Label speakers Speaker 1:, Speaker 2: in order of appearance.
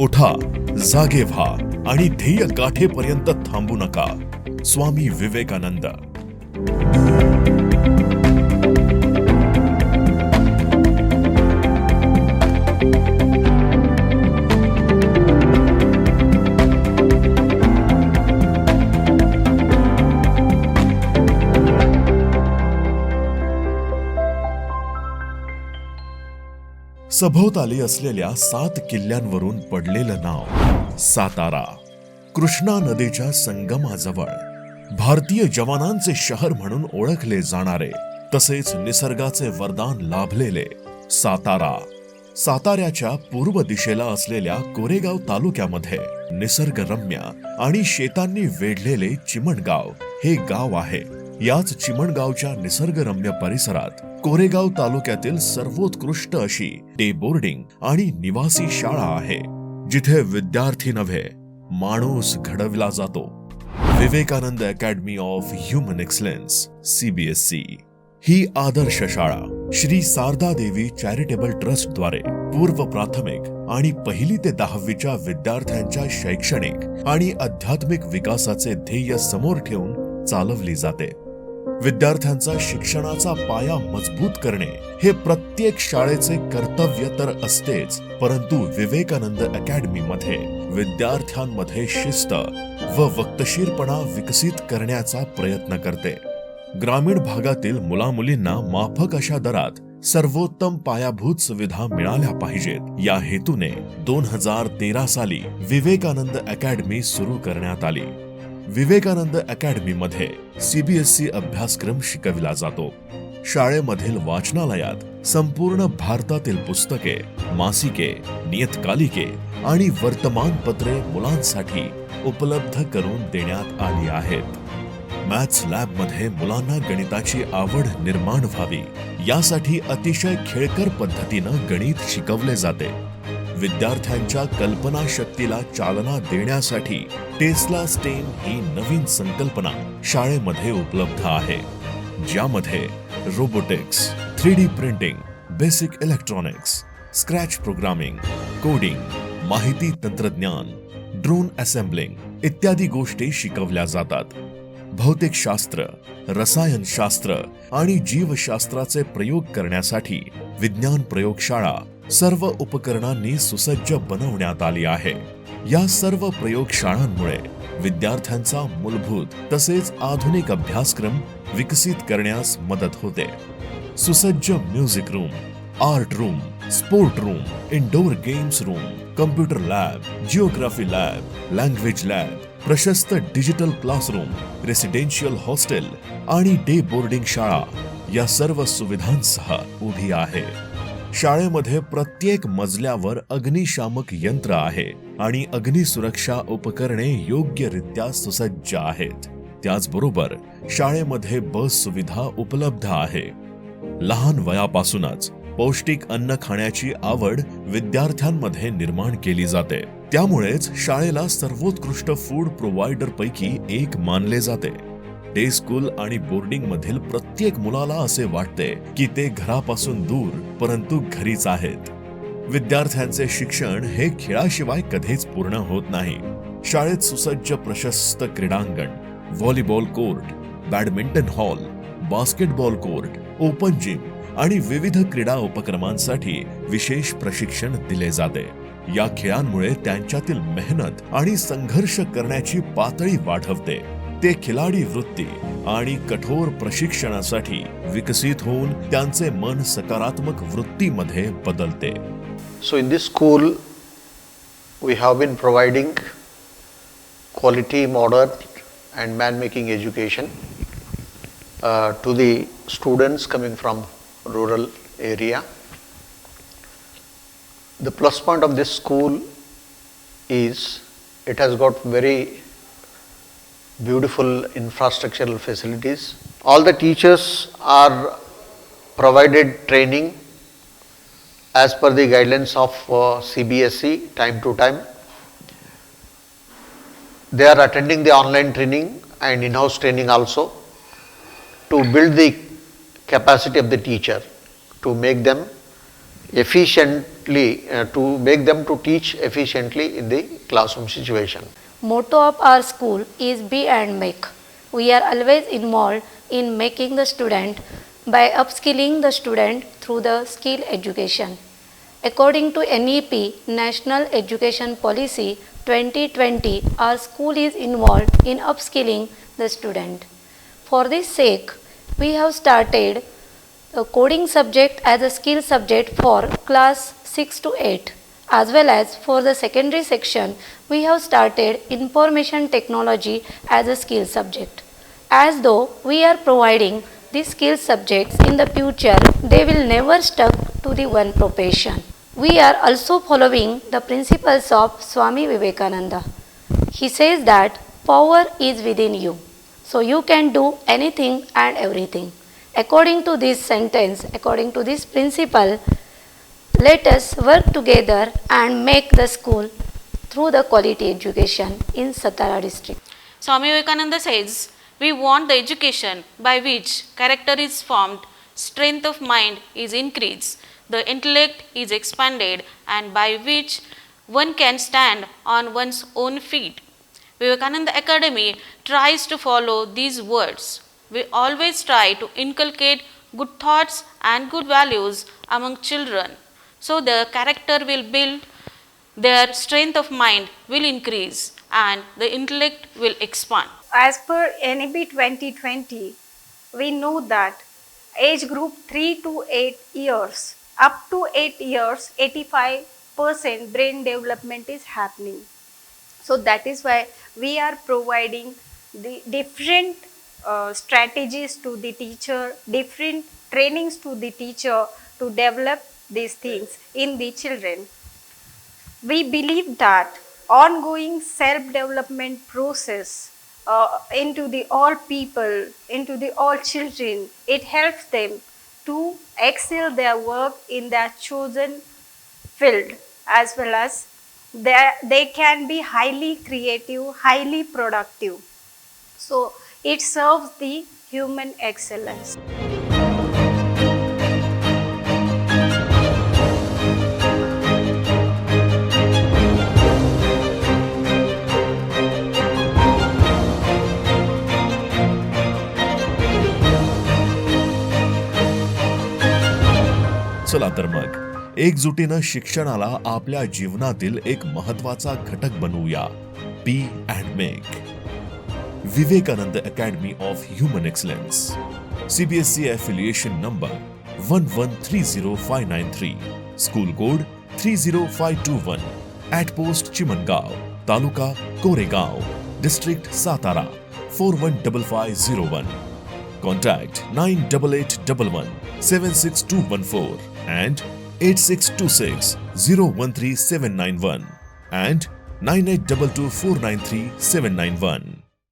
Speaker 1: उठा जागे व्हा आणि ध्येय गाठेपर्यंत थांबू नका. स्वामी विवेकानंद. सभोवताली असलेल्या सात किल्ल्यांवरून पडलेलं नाव सातारा. कृष्णा नदीच्या संगमाजवळ. भारतीय जवानांचे शहर म्हणून ओळखले जाणारे तसेच निसर्गाचे वरदान लाभलेले सातारा. साताऱ्याच्या पूर्व दिशेला असलेल्या कोरेगाव तालुक्यामध्ये निसर्गरम्य आणि शेतांनी वेढलेले चिमणगाव हे गाव आहे. याच चिमणगावच्या निसर्गरम्य परिसरात कोरेगाव तालुक्यातील सर्वोत्कृष्ट अशी डे बोर्डिंग आणि निवासी शाळा आहे जिथे विद्यार्थी नव्हे माणूस घडविला जातो. Vivekananda Academy of Human Excellence CBSE ही आदर्श शाळा श्री सारदा देवी चॅरिटेबल ट्रस्टद्वारे पूर्व प्राथमिक आणि पहिली ते दहावीच्या विद्यार्थ्यांच्या शैक्षणिक आणि आध्यात्मिक विकासाचे ध्येय समोर ठेवून चालवली जाते. विद्यार्थ्यांचा शिक्षणाचा पाया मजबूत करणे हे प्रत्येक शाळेचे कर्तव्य तर असतेच परंतु विवेकानंद अकॅडमीमध्ये विद्यार्थ्यांमध्ये शिस्त व वक्तशीरपणा विकसित करण्याचा प्रयत्न करते. ग्रामीण भागातील मुलामुलींना माफक अशा दरात सर्वोत्तम पायाभूत सुविधा मिळाल्या पाहिजेत. या हेतूने दोन हजार तेरा साली विवेकानंद अकॅडमी सुरू करण्यात आली. विवेकानंद अकॅडमी मध्ये सीबीएसई अभ्यासक्रम शिकविला जातो. शाळेमधील वाचनालयात संपूर्ण भारतातील पुस्तके मासिके नियतकालिके आणि वर्तमानपत्रे मुलांसाठी उपलब्ध करून देण्यात आली आहेत. मॅथ्स लॅबमध्ये मुलांना गणिताची आवड निर्माण व्हावी यासाठी अतिशय खेळकर पद्धतीनं गणित शिकवले जाते. विद्यार्थ्यांच्या कल्पना शक्तीला चालना देण्यासाठी टेस्ला स्टेम ही नवीन संकल्पना शाळेमध्ये उपलब्ध आहे ज्यामध्ये robotics three D printing basic electronics scratch programming coding माहिती तंत्रज्ञान ड्रोन असेंब्लिंग इत्यादी गोष्टी शिकवल्या जातात. भौतिकशास्त्र रसायनशास्त्र आणि जीवशास्त्राचे प्रयोग करण्यासाठी विज्ञान प्रयोगशाळा सर्व उपकरणांनी सुसज्ज बनवण्यात आली आहे. या सर्व प्रयोगशाळांमुळे विद्यार्थ्यांचा मूलभूत तसेच आधुनिक अभ्यासक्रम विकसित करण्यास मदत होते. सुसज्ज music room art room sport room indoor games room computer lab geography lab language lab प्रशस्त डिजिटल क्लासरूम रेसिडेन्शियल हॉस्टेल आणि डे बोर्डिंग शाळा या सर्व सुविधांसह उभी आहे. शाळेमध्ये प्रत्येक मजल्यावर अग्निशामक यंत्र आहे आणि अग्निसुरक्षा उपकरणे योग्यरित्या सुसज्ज आहेत. त्याचबरोबर शाळेमध्ये बस सुविधा उपलब्ध आहे. लहान वयापासूनच पौष्टिक अन्न खाण्याची आवड विद्यार्थ्यांमध्ये निर्माण केली जाते. त्यामुळेच शाळेला सर्वोत्कृष्ट फूड प्रोव्हायडर पैकी एक मानले जाते. डे स्कूल आणि बोर्डिंग मधील प्रत्येक मुलाला असे वाटते की ते घरापासून दूर परंतु घरीच आहेत. विद्यार्थ्यांचे शिक्षण हे खेळाशिवाय कधीच पूर्ण होत नाही. शाळेत सुसज्ज प्रशस्त क्रीडांगण volleyball court badminton hall basketball court open gym आणि विविध क्रीडा उपक्रमांसाठी विशेष प्रशिक्षण दिले जाते. या खेळांमुळे त्यांच्यातील मेहनत आणि संघर्ष करण्याची पातळी वाढवते. ते खिलाडी वृत्ती आणि कठोर प्रशिक्षणासाठी विकसित होऊन त्यांचे मन सकारात्मक वृत्तीमध्ये बदलते.
Speaker 2: So in this school we have been providing quality modern and man making education to the students coming from rural area the plus point of this school is it has got very beautiful infrastructural facilities. All the teachers are provided training as per the guidelines of uh, CBSE time to time. They are attending the online training and in-house training also to build the capacity of the teacher to make them efficiently, uh, to make them to teach efficiently in the classroom situation.
Speaker 3: Motto of our school is be and make. We are always involved in making the student by upskilling the student through the skill education. According to NEP National Education Policy 2020, our school is involved in upskilling the student. For this sake, we have started a coding subject as a skill subject for class 6 to 8 as well as for the secondary section we have started information technology as a skill subject. As though we are providing these skill subjects in the future they will never stuck to the one profession. We are also following the principles of swami vivekananda. He says that power is within you so you can do anything and everything. According to this sentence according to this principle let us work together and make the school through the quality education in Satara district.
Speaker 4: Swami Vivekananda says, We want the education by which character is formed, strength of mind is increased, the intellect is expanded, and by which one can stand on one's own feet. Vivekananda Academy tries to follow these words. We always try to inculcate good thoughts and good values among children so the character will build their strength of mind will increase and the intellect will expand.
Speaker 5: As per NEB 2020, we know that age group 3 to 8 years, up to 8 years, 85% brain development is happening. So that is why we are providing the different uh, strategies to the teacher, different trainings to the teacher to develop these things in the children. We believe that ongoing self development process uh, into the all people into the all children it helps them to excel their work in their chosen field as well as they, they can be highly creative highly productive. So it serves the human excellence
Speaker 1: चला तर मग. एकजुटीनं शिक्षणाला आपल्या जीवनातील एक महत्त्वाचा घटक बनवूया. Be and make Vivekananda Academy of Human Excellence CBSE affiliation number one one three zero five nine three school code three zero five two one at post Chimangaon taluka Koregaon district Satara four one double five zero one contact nine double eight double one seven six two one four and 8626 013791 and 9822493791.